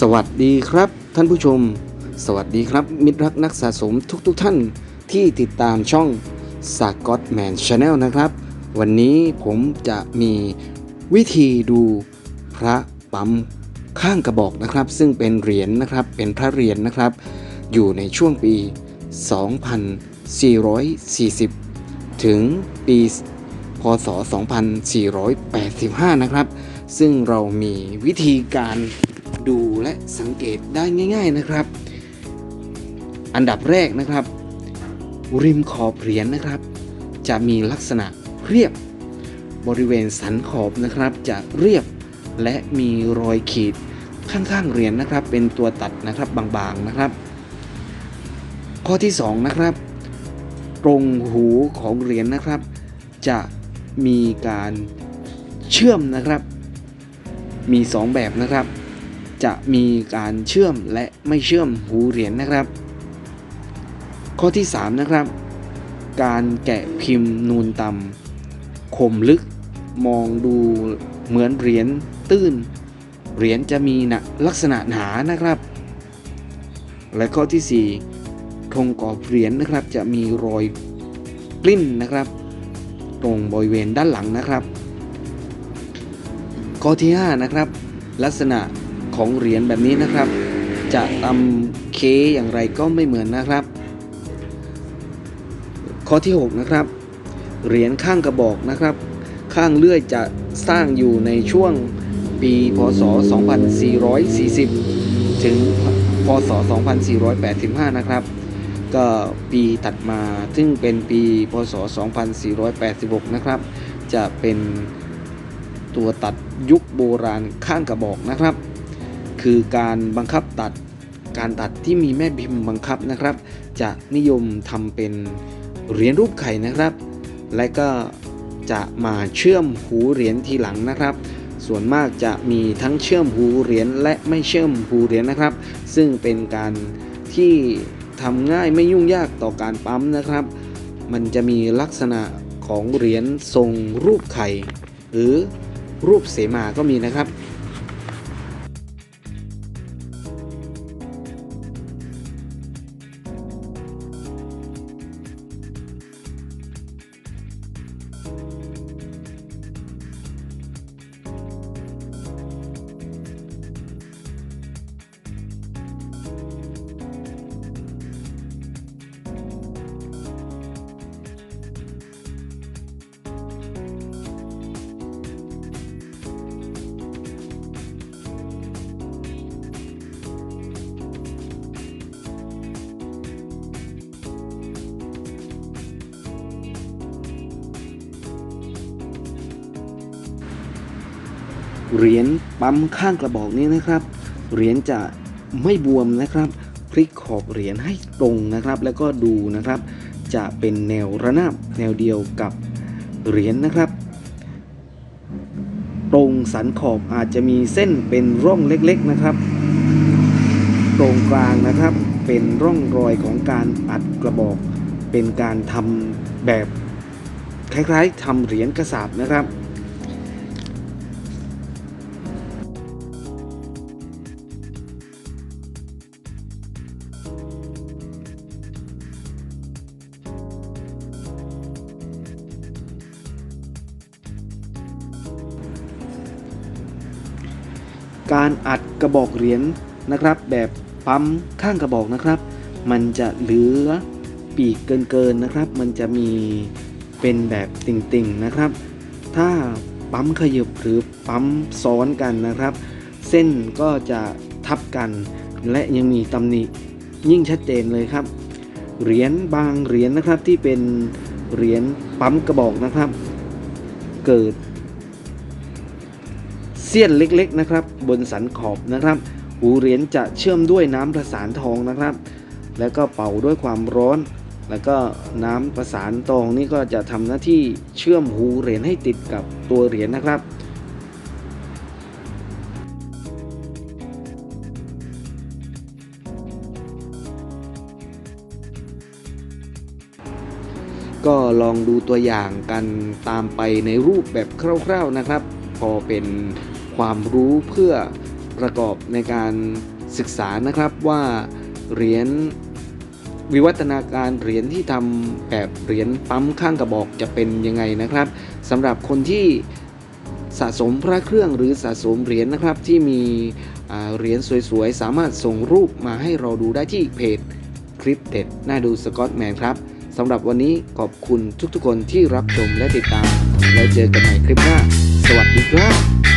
สวัสดีครับท่านผู้ชม สวัสดีครับ มิตรรักนักสะสมทุกๆทท่านที่ติดตามช่องสากอตแมนชาแนลนะครับ วันนี้ผมจะมีวิธีดูพระปั๊มข้างกระบอกนะครับ ซึ่งเป็นเหรียญนะครับเป็นพระเหรียญนะครับ อยู่ในช่วงปี 2440 ถึงปีพศ 2485 นะครับ ซึ่งเรามีวิธีการ ดูและสังเกตได้ง่าย ๆนะครับ อันดับแรกนะครับ ริมขอบเหรียญนะครับ จะมีลักษณะเรียบบริเวณสันขอบนะครับ จะเรียบและมีรอยขีดข้างๆเหรียญนะครับ เป็นตัวตัดนะครับบางๆนะครับ ข้อที่สองนะครับตรงหูของเหรียญนะครับ จะมีการเชื่อมนะครับ มี 2 แบบนะครับ จะมีการเชื่อมและไม่เชื่อมหูเหรียญนะครับ ข้อที่ 3 นะครับ การแกะพิมพ์นูนต่ำคมลึกมองดูเหมือนเหรียญตื้น เหรียญจะมีนะลักษณะหนานะครับ และข้อที่4ธงกรอบเหรียญนะครับจะมีรอยกลิ้นนะครับ ตรงบริเวณด้านหลังนะครับ ข้อที่ 5 นะครับ ลักษณะ ของเหรียญแบบนี้นะครับ จะตำเคอย่างไรก็ไม่เหมือนนะครับ ข้อที่ 6 นะครับ เหรียญข้างกระบอกนะครับ ข้างเลื่อยจะสร้างอยู่ในช่วงปี พศ 2440 ถึง พศ 2485 นะครับ ก็ปีถัดมาซึ่งเป็นปี พศ 2486 นะครับ จะเป็นตัวตัดยุคโบราณข้างกระบอกนะครับ คือการบังคับตัดการตัดที่มีแม่พิมพ์บังคับนะครับ จะนิยมทำเป็นเหรียญรูปไข่นะครับ และก็จะมาเชื่อมหูเหรียญทีหลังนะครับ ส่วนมากจะมีทั้งเชื่อมหูเหรียญและไม่เชื่อมหูเหรียญนะครับ ซึ่งเป็นการที่ทำง่ายไม่ยุ่งยากต่อการปั๊มนะครับ มันจะมีลักษณะของเหรียญทรงรูปไข่ หรือรูปเสมาก็มีนะครับ เหรียญปั๊มข้างกระบอกนี้นะครับ เหรียญจะไม่บวมนะครับ พลิกขอบเหรียญให้ตรงนะครับ แล้วก็ดูนะครับ จะเป็นแนวระนาบแนวเดียวกับเหรียญนะครับ ตรงสันขอบอาจจะมีเส้นเป็นร่องเล็กๆนะครับ ตรงกลางนะครับ เป็นร่องรอยของการอัดกระบอก เป็นการทำแบบคล้ายๆทำเหรียญกระสาบนะครับ การอัดกระบอกเหรียญนะครับ แบบปั๊มข้างกระบอกนะครับ มันจะเหลือปีกเกินๆนะครับ มันจะมีเป็นแบบติ่งๆนะครับ ถ้าปั๊มขยับหรือปั๊มซ้อนกันนะครับ เส้นก็จะทับกัน และยังมีตำหนิยิ่งชัดเจนเลยครับเหรียญบางเหรียญนะครับที่เป็นเหรียญปั๊มกระบอกนะครับ เกิด สี้ยนเล็กๆนะครับ บนสันขอบนะครับ หูเหรียญจะเชื่อมด้วยน้ำประสานทองนะครับ แล้วก็เป่าด้วยความร้อน แล้วก็น้ำประสานทองนี่ก็จะทำหน้าที่เชื่อมหูเหรียญให้ติดกับตัวเหรียญนะครับก็ลองดูตัวอย่างกันตามไปในรูปแบบคร่าวๆนะครับ พอเป็น ความรู้เพื่อประกอบในการศึกษานะครับว่าเหรียญวิวัฒนาการเหรียญที่ทำแบบเหรียญปั๊มข้างกระบอกจะเป็นยังไงนะครับสำหรับคนที่สะสมพระเครื่องหรือสะสมเหรียญนะครับที่มีเหรียญสวยๆ สามารถส่งรูปมาให้เราดูได้ที่เพจคลิปเด็ดน่าดูสกอตแมนครับสำหรับวันนี้ขอบคุณทุกๆคนที่รับชมและติดตาม แล้วเจอกันใหม่คลิปหน้า สวัสดีครับ